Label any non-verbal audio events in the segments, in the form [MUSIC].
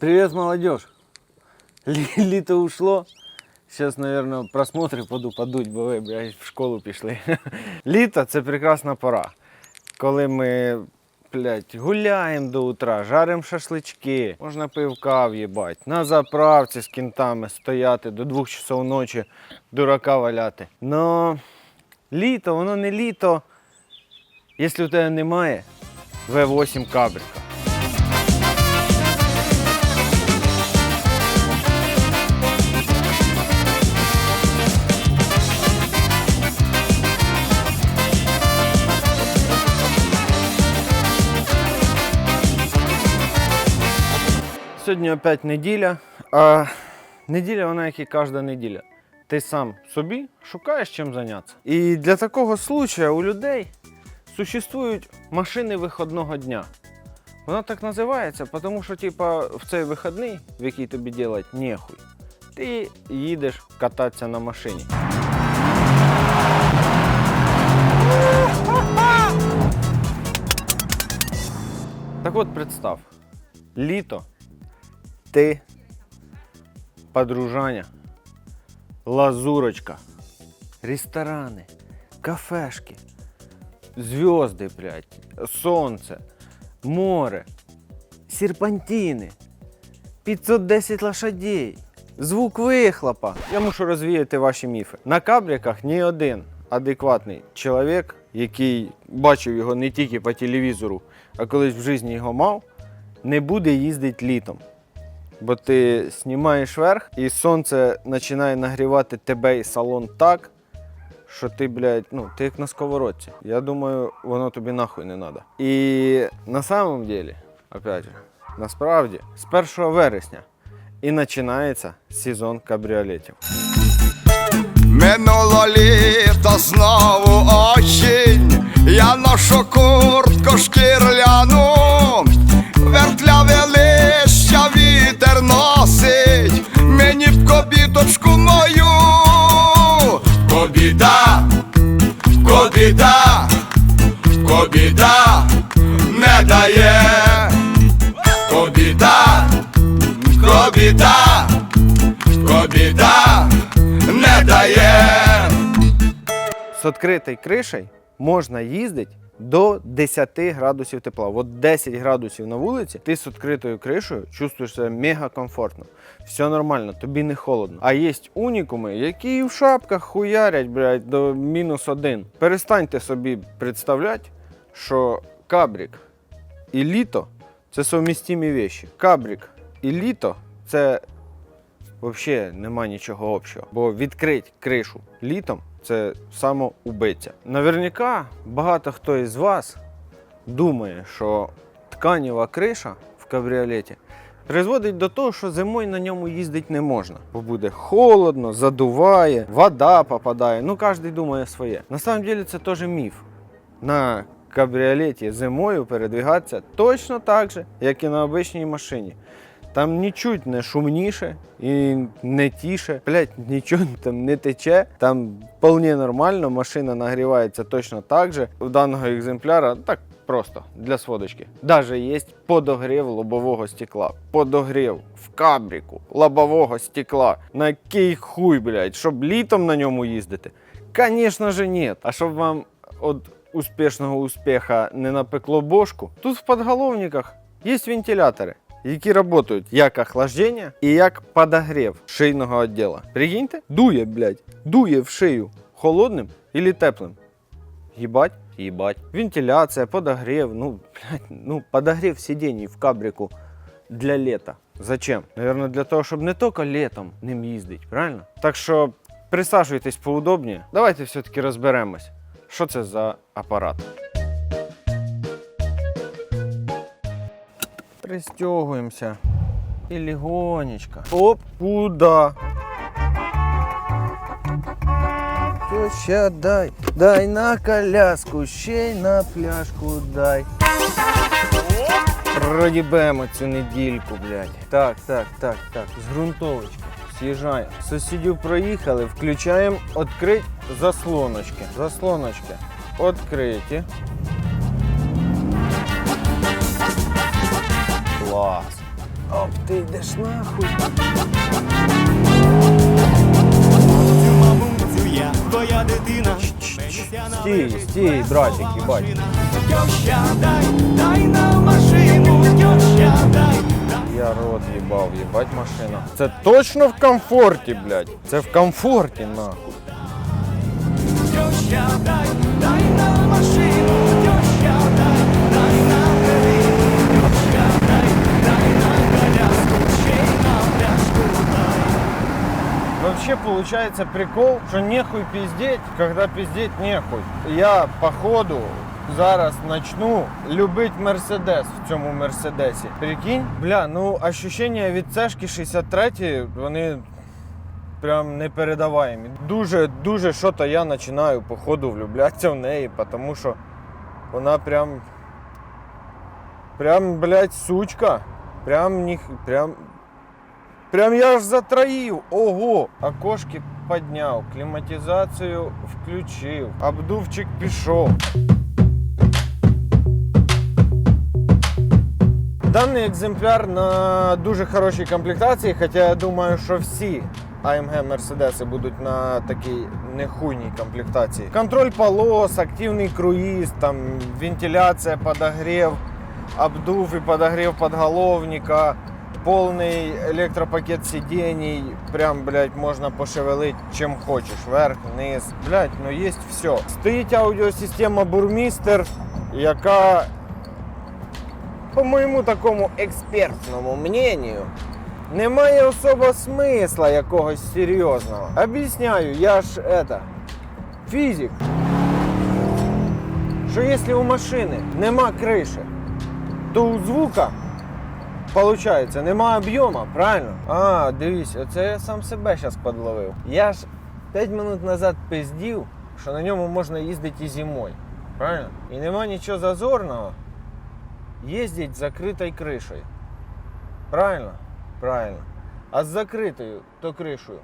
Привет, молодежь. Лі- Літо ушло. Зараз, наверное, просмотри поду подуть, бо ви, блядь, в школу пішли. [LAUGHS] Літо це прекрасна пора. Коли ми, блядь, гуляємо до утра, жаримо шашлички, можна пивка в'їбать, на заправці з кінтами стояти до двох часов ночі, дурака валяти. Но літо, воно не літо, якщо у тебе немає V8 кабрика. Сьогодні опять неділя, а неділя вона як і кожна неділя. Ти сам собі шукаєш чим зайнятися. І для такого случаю у людей существують машини виходного дня. Вона так називається, тому що типа, в цей вихідний, в який тобі делать нехуй, ти їдеш кататися на машині. Так от представ, літо, ти, подружаня, лазурочка, ресторани, кафешки, зв'язки, сонце, море, серпантини, 510 лошадей, звук вихлопа. Я мушу розвіяти ваші міфи. На кабриках ні один адекватний чоловік, який бачив його не тільки по телевізору, а колись в житті його мав, не буде їздити літом. Бо ти знімаєш верх, і сонце починає нагрівати тебе і салон так, що ти, блядь, ну, ти як на сковородці. Я думаю, воно тобі нахуй не треба. І на самом деле, опять же, насправді, з 1 вересня і починається сезон кабріолетів. Минуло літо знову осінь, я ношу куртку шкірляну, вертляве листя вітер носить, мені в кобіточку мою, кобіта, кобіта, кобіта не дає, кобіта, кобіта, кобіта не дає. З відкритою кришею можна їздити до 10 градусів тепла. От 10 градусів на вулиці, ти з відкритою кришею чувствуєш себе мега комфортно. Все нормально, тобі не холодно. А є унікуми, які в шапках хуярять, блядь, до мінус один. Перестаньте собі представляти, що кабрик і літо це совмістимі вещі. Кабрик і літо це взагалі нема нічого общого. Бо відкрити кришу літом це самоубиця. Наверняка багато хто із вас думає, що тканєва криша в кабріолеті призводить до того, що зимою на ньому їздити не можна. Бо буде холодно, задуває, вода попадає. Ну, кожен думає своє. На це теж міф. На кабріолеті зимою передвигатися точно так же, як і на обичній машині. Там нічуть не шумніше і не тіше. Блять, нічого там не тече. Там вполне нормально, машина нагрівається точно так же. У даного екземпляра так просто для сводочки. Даже є подогрів лобового стекла. Подогрів в кабріку лобового стекла. На який хуй, блядь, щоб літом на ньому їздити? Конечно же нет. А щоб вам от успішного успіха не напекло бошку, тут в подголовниках є вентилятори які працюють як охлаждення і як подогрів шийного відділу. Прикиньте, дує, блядь, дує в шию холодним і теплим. Їбать, їбать. Вентиляція, подогрів, ну, блядь, ну, подогрів сидінь в кабрику для літа. Зачем? Наверное, для того, щоб не тільки літом ним їздити, правильно? Так що присаджуйтесь поудобніше. Давайте все-таки розберемось, що це за апарат. Пристегиваемся. И легонечко. Оп, куда? Все, ща дай. Дай на коляску, ще й на пляшку дай. Продібемо цю недільку, блядь. Так, так, так, так. З ґрунтовочки. З'їжджаємо. Сусідів проїхали, включаємо відкрити заслоночки. Заслоночки. Відкриті. Клас. Оп, ти йдеш нахуй. Твоя дитина. Стій, стій, братик, їбать. Тьоща, дай, дай на машину, тьоща, дай. Я рот їбав, їбать машина. Це точно в комфорті, блядь. Це в комфорті, нахуй. Тьоща, дай, дай на машину, тьоща, дай, Вообще получается прикол, що нехуй пиздеть, когда пиздеть нехуй. Я походу зараз начну любить Мерседес в цьому Мерседесі. Прикинь, бля, ну ощущення від цешки 63 вони прям непередаваємі. Дуже, дуже що-то я починаю походу влюблятися в неї, тому що вона прям. Прям, блядь, сучка. Прям них, прям Прям я аж затроїв. Ого! Окошки підняв, кліматизацію включив, обдувчик пішов. Даний екземпляр на дуже хорошій комплектації, хоча я думаю, що всі AMG Мерседеси будуть на такій нехуйній комплектації. Контроль полос, активний круїз, там вентиляція, подогрів, обдув і подогрів подголовника, повний електропакет сидений, прям, блядь, можна пошевелити чим хочеш, вверх, вниз. Блядь, ну є все. Стоїть аудіосистема Бурмістер, яка по моєму такому експертному мнению, немає особо смисла якогось серйозного. Об'ясняю, я ж это, фізик. Що якщо у машини нема криші, то у звука Получається, нема об'єму, правильно? А, дивись, оце я сам себе зараз подловив. Я ж 5 минут назад пиздів, що на ньому можна їздити і зимою. Правильно? І нема нічого зазорного їздить з закритою кришею. Правильно? Правильно. А з закритою то кришею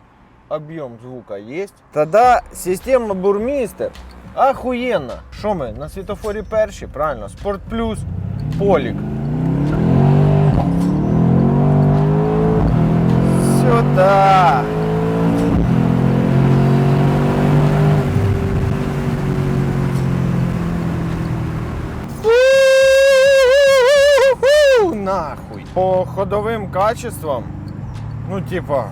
об'єм звука є. Тоді система бурмістер охуєнна. Що ми? На світофорі перші, правильно? Спорт плюс, полік. Сюда. Нахуй. По ходовим качествам, ну типа,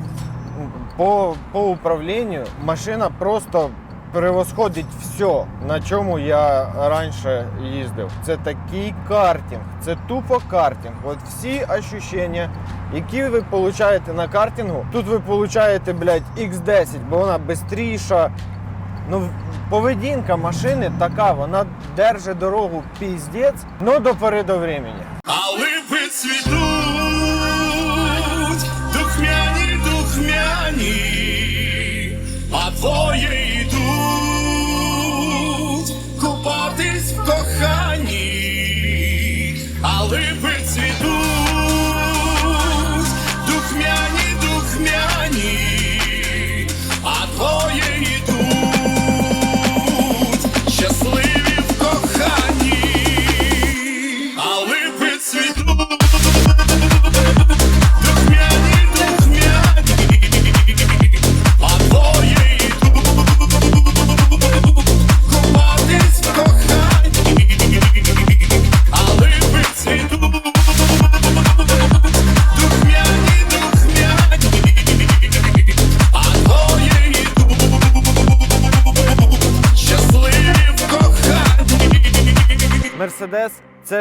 по, по управлению машина просто превосходить все, на чому я раніше їздив. Це такий картинг, це тупо картинг. От всі ощущення, які ви получаєте на картингу, тут ви получаєте, блядь, X10, бо вона швидша. Ну, поведінка машини така, вона держить дорогу піздець, ну до пори до времени. А липи цвітуть, духмяні, духмяні, а двоє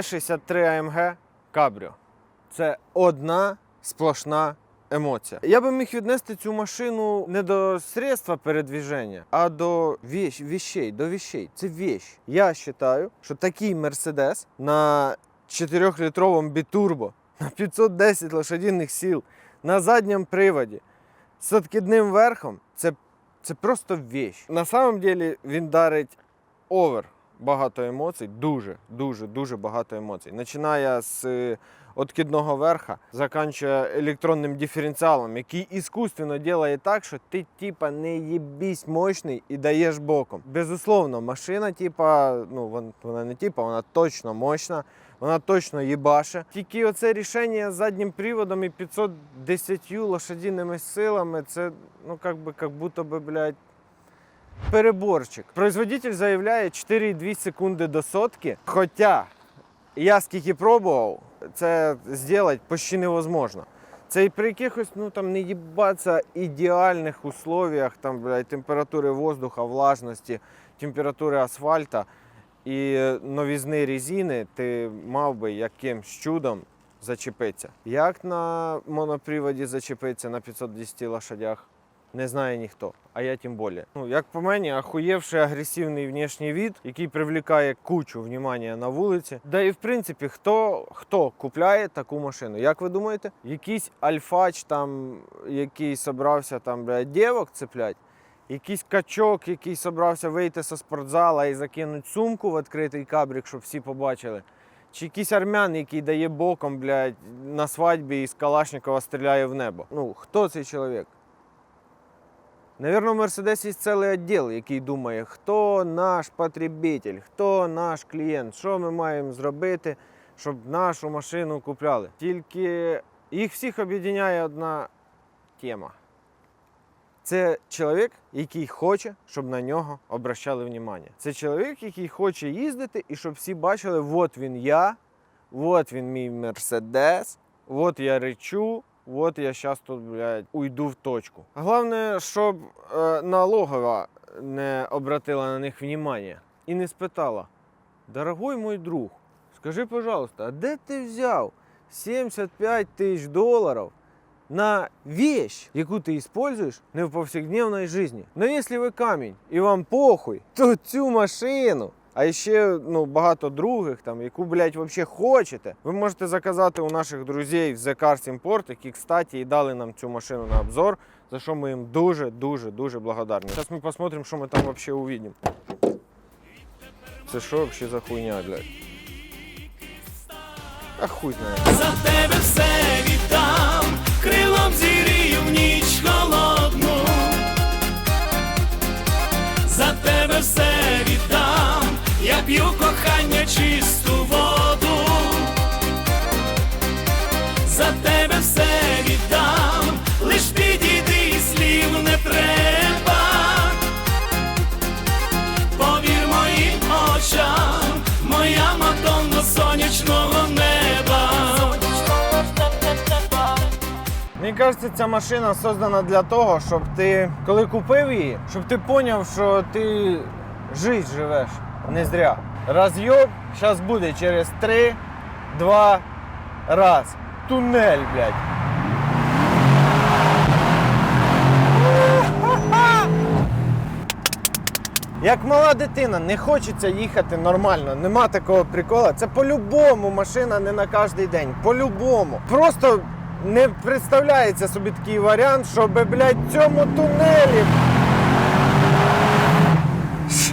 C63 AMG Cabrio. Це одна сплошна емоція. Я би міг віднести цю машину не до средства передвіження, а до віщ, віщей, до віщей. Це віщ. Я вважаю, що такий Мерседес на 4-літровому бітурбо на 510 лошадиних сил на задньому приводі з откидним верхом це, це просто віщ. На самом деле він дарить овер багато емоцій, дуже, дуже, дуже багато емоцій. Починає з е, откидного верха, заканчує електронним диференціалом, який іскусственно робить так, що ти типа не їбісь мощний і даєш боком. Безусловно, машина, типа, ну вона не типа, вона точно мощна. Вона точно їбаше. Тільки оце рішення з заднім приводом і 510 лошадіними силами, це ну як би, як будто би, блядь, переборчик. Производитель заявляє 4,2 секунди до сотки. Хоча я скільки пробував, це зробити почти невозможно. Це і при якихось, ну там не їбаться ідеальних условіях, там, блядь, температури воздуха, влажності, температури асфальта і новізни резини, ти мав би якимсь чудом зачепитися. Як на моноприводі зачепитися на 510 лошадях, не знає ніхто, а я тим більше. Ну, як по мені, ахуєвший агресивний внешній від, який привлікає кучу внимання на вулиці. Да і в принципі, хто, хто купляє таку машину? Як ви думаєте? Якийсь альфач, там, який собрався там, блядь, дівок цеплять, якийсь качок, який собрався вийти зі спортзала і закинути сумку в відкритий кабрик, щоб всі побачили. Чи якийсь армян, який дає боком, блядь, на свадьбі і з Калашникова стріляє в небо. Ну, хто цей чоловік? Наверно, в Мерседесі є цілий відділ, який думає, хто наш потребитель, хто наш клієнт, що ми маємо зробити, щоб нашу машину купляли. Тільки їх всіх об'єднує одна тема. Це чоловік, який хоче, щоб на нього обращали увагу. Це чоловік, який хоче їздити і щоб всі бачили, от він я, от він мій Мерседес, от я речу, от я зараз тут, блядь, уйду в точку. Головне, щоб е, налогова не обратила на них внимання і не спитала: дорогой мой друг, скажи, пожалуйста, а де ти взяв 75 тисяч доларів на вещь, яку ти используешь не в повсякденной жизни. Но если ви камінь і вам похуй, то цю машину, а ще ну, багато других, там, яку, блядь, вообще хочете, ви можете заказати у наших друзів з The Cars Import, які, кстати, і дали нам цю машину на обзор, за що ми їм дуже, дуже, дуже благодарні. Зараз ми посмотрим, що ми там вообще увидим. Це що вообще за хуйня, блядь? А хуй знає. За тебе все віддам, крилом зірію в ніч холодну. За тебе все віддам, я п'ю кохання чисту воду. За тебе все віддам, лиш підійди і слів не треба. Повір моїм очам, моя Мадонна сонячного неба. Мені кажеться, ця машина создана для того, щоб ти, коли купив її, щоб ти зрозумів, що ти життя живеш не зря. Роз'єб зараз буде через 3, 2, раз. Тунель, блядь. Як мала дитина, не хочеться їхати нормально, нема такого прикола. Це по-любому машина не на кожен день. По-любому. Просто не представляється собі такий варіант, щоб, блядь, цьому тунелі.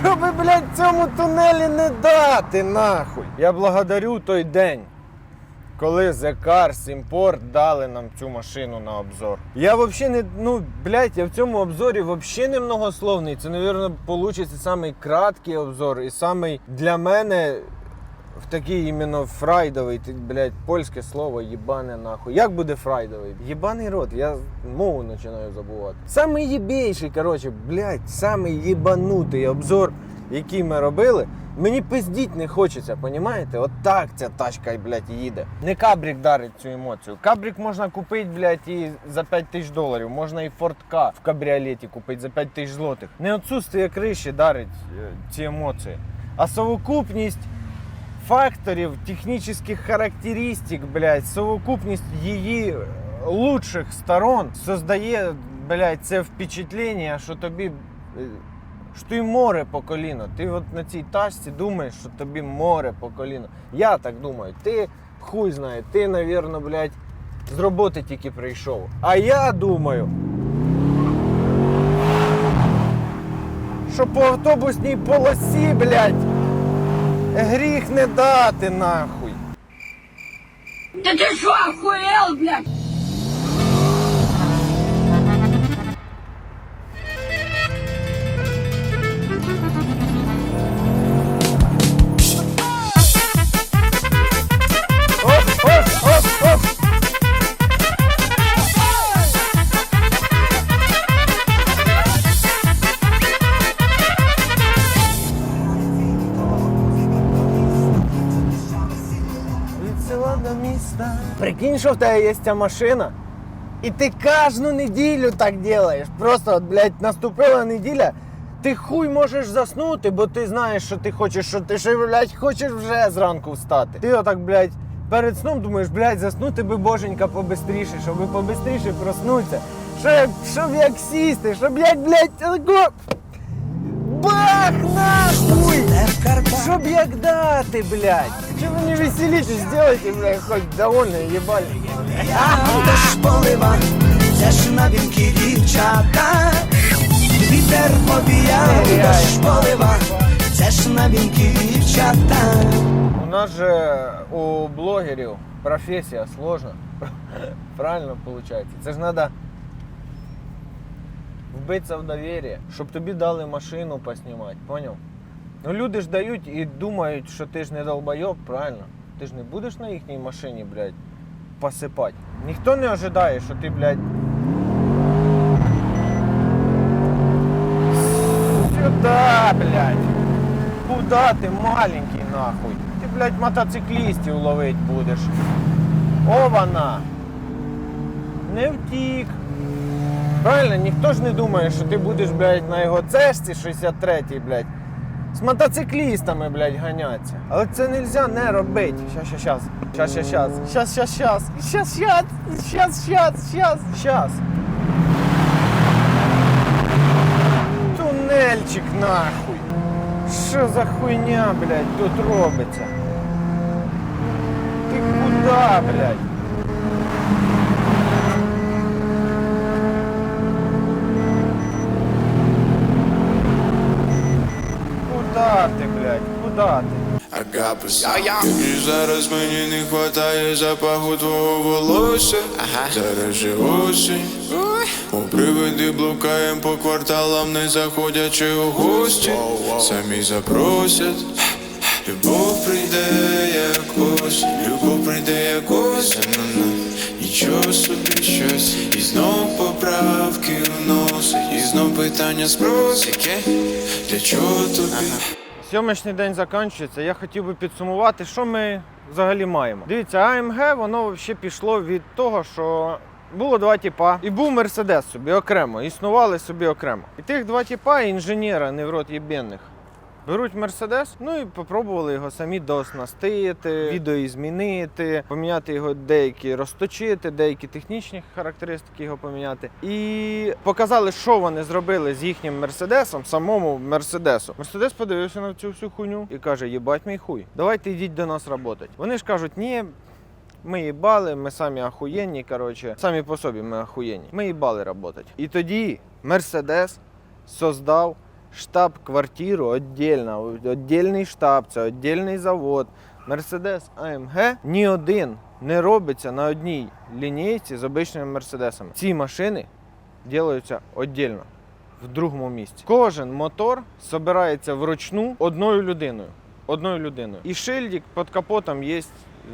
Щоб, блядь, цьому тунелі не дати нахуй. Я благодарю той день, коли The Cars Import дали нам цю машину на обзор. Я взагалі не, ну, блядь, я в цьому обзорі взагалі не многословний. Це, мабуть, вийде самий краткий обзор і самий для мене в такий іменно фрайдовий, блядь, польське слово їбане нахуй. Як буде фрайдовий? Єбаний рот, я мову починаю забувати. Самий єбейший, коротше, блядь, самий єбанутий обзор, який ми робили. Мені пиздіть не хочеться, понімаєте? От так ця тачка, блядь, їде. Не кабрик дарить цю емоцію. Кабрик можна купити, блядь, і за 5 тисяч доларів. Можна і K в кабріолеті купити за 5 тисяч злотих. Не отсутствие криші дарить е, ці емоції, а совокупність факторів, технічних характеристик, блядь, совокупність її лучших сторон создає, блядь, це впечатлення, що тобі. е, що тобі море по коліно. Ти от на цій тачці думаєш, що тобі море по коліно. Я так думаю. Ти хуй знає, ти, навірно, блядь, з роботи тільки прийшов. А я думаю, що по автобусній полосі, блядь, гріх не дати нахуй. Та ти що, охуєл, блядь? Прикинь, що в тебе є ця машина, і ти кожну неділю так робиш. Просто, блядь, наступила неділя, ти хуй можеш заснути, бо ти знаєш, що ти хочеш, що ти ще, блядь, хочеш вже зранку встати. Ти отак, блядь, перед сном думаєш, блядь, заснути би боженька побистріше, щоб побистріше проснутися. Щоб, щоб як сісти, щоб як, блядь. Бах нахуй! Чтоб як дати, блядь! Че вы не веселитесь, сделайте, блядь, хоть довольно ебали. дощ полива, це ж дівчата. Вітер повіяв, дощ полива, це ж дівчата. У нас же у блогерів професія сложна. [LAUGHS] Правильно виходить. Це ж треба вбитися в довір'я, щоб тобі дали машину поснімати, поняв? Ну люди ж дають і думають, що ти ж не долбойоб, правильно? Ти ж не будеш на їхній машині, блядь, посипати. Ніхто не ожидає, що ти, блядь. Сюда, блядь. Куда ти маленький нахуй? Ти, блядь, мотоциклістів ловить будеш. О, вона. Не втік. Правильно, ніхто ж не думає, що ти будеш, блядь, на його цешці 63-й, блядь. З мотоциклістами, блядь, ганятися. Але це нельзя не робити. Щас, щас, щас. Щас, щас, щас. Щас, щас, щас. Щас, щас. Щас, щас, щас. Тунельчик нахуй. Що за хуйня, блядь, тут робиться? Ти куда, блядь? Куда? І зараз мені не хватає запаху твого волосся. Зараз же осінь. У привиди блукаєм по кварталам, не заходячи у гості. Самі запросять. Любов прийде якось, любов прийде якось. На-на. Нічого собі щось, і знов поправки вносить, і знов питання спросить, яке? для чого тобі? Сьомичний день закінчується. Я хотів би підсумувати, що ми взагалі маємо. Дивіться, АМГ воно взагалі пішло від того, що було два тіпа, і був Мерседес собі окремо, існували собі окремо. І тих два тіпа інженера, не в рот єбенних. Беруть Мерседес, ну і попробували його самі дооснастити, відео змінити, поміняти його деякі розточити, деякі технічні характеристики його поміняти. І показали, що вони зробили з їхнім мерседесом, самому мерседесу. Мерседес подивився на цю всю хуйню і каже: їбать мій хуй, давайте йдіть до нас працювати. Вони ж кажуть, ні. Ми їбали, ми самі ахуєнні, коротше, самі по собі ми ахуєнні. Ми їбали працювати. І тоді Мерседес создав штаб-квартиру віддільно, віддільний штаб, це віддільний завод. Мерседес АМГ ні один не робиться на одній лінійці з обичними мерседесами. Ці машини ділаються віддільно в другому місці. Кожен мотор збирається вручну одною людиною. Одною людиною. І шильдик під капотом є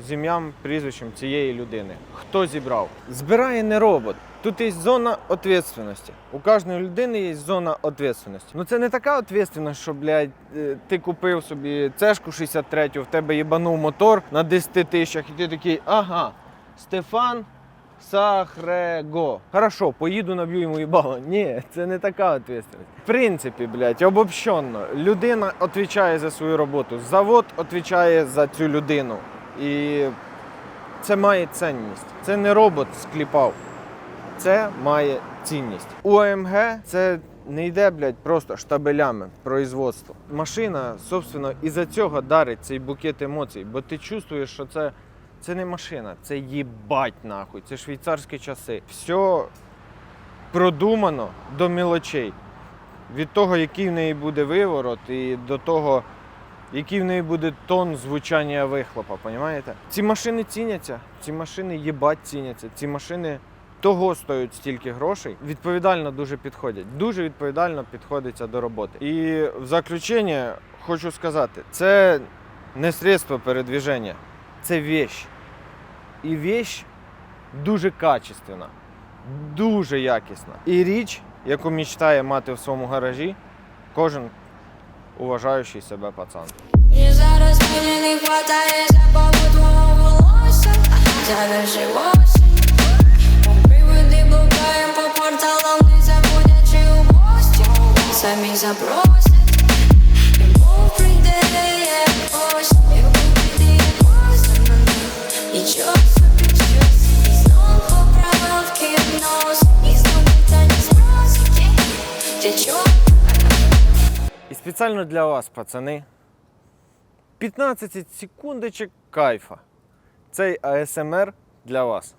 з ім'ям, прізвищем цієї людини. Хто зібрав? Збирає не робот. Тут є зона відповідальності. У кожної людини є зона відповідальності. Ну це не така відповідальність, що, блядь, е, ти купив собі цешку 63, в тебе їбанув мотор на 10 тисячах, і ти такий, ага, Стефан Сахрего. Хорошо, поїду наб'ю йому їбало. Ні, це не така відповідальність. В принципі, блядь, обобщенно, людина відповідає за свою роботу, завод відповідає за цю людину. І це має цінність. Це не робот скліпав. Це має цінність. У АМГ це не йде, блядь, просто штабелями производство. Машина, собственно, із-за цього дарить цей букет емоцій, бо ти чувствуєш, що це, це не машина, це їбать нахуй, це швейцарські часи. Все продумано до мілочей. Від того, який в неї буде виворот, і до того, який в неї буде тон звучання вихлопа, понімаєте? Ці машини ціняться, ці машини їбать ціняться, ці машини того стоять стільки грошей, відповідально дуже підходять. Дуже відповідально підходиться до роботи. І в заключення хочу сказати, це не средство передвіження, це вещь. І вещь дуже качественна, дуже якісна. І річ, яку мечтає мати в своєму гаражі, кожен уважаючий себе пацан. І зараз мені не хватає запаху твого волосся же осінь Приводи блукаєм по кварталам, не заходячи у гості Самі запросять Любов спеціально для вас, пацани. 15 секундочок кайфа. Цей АСМР для вас.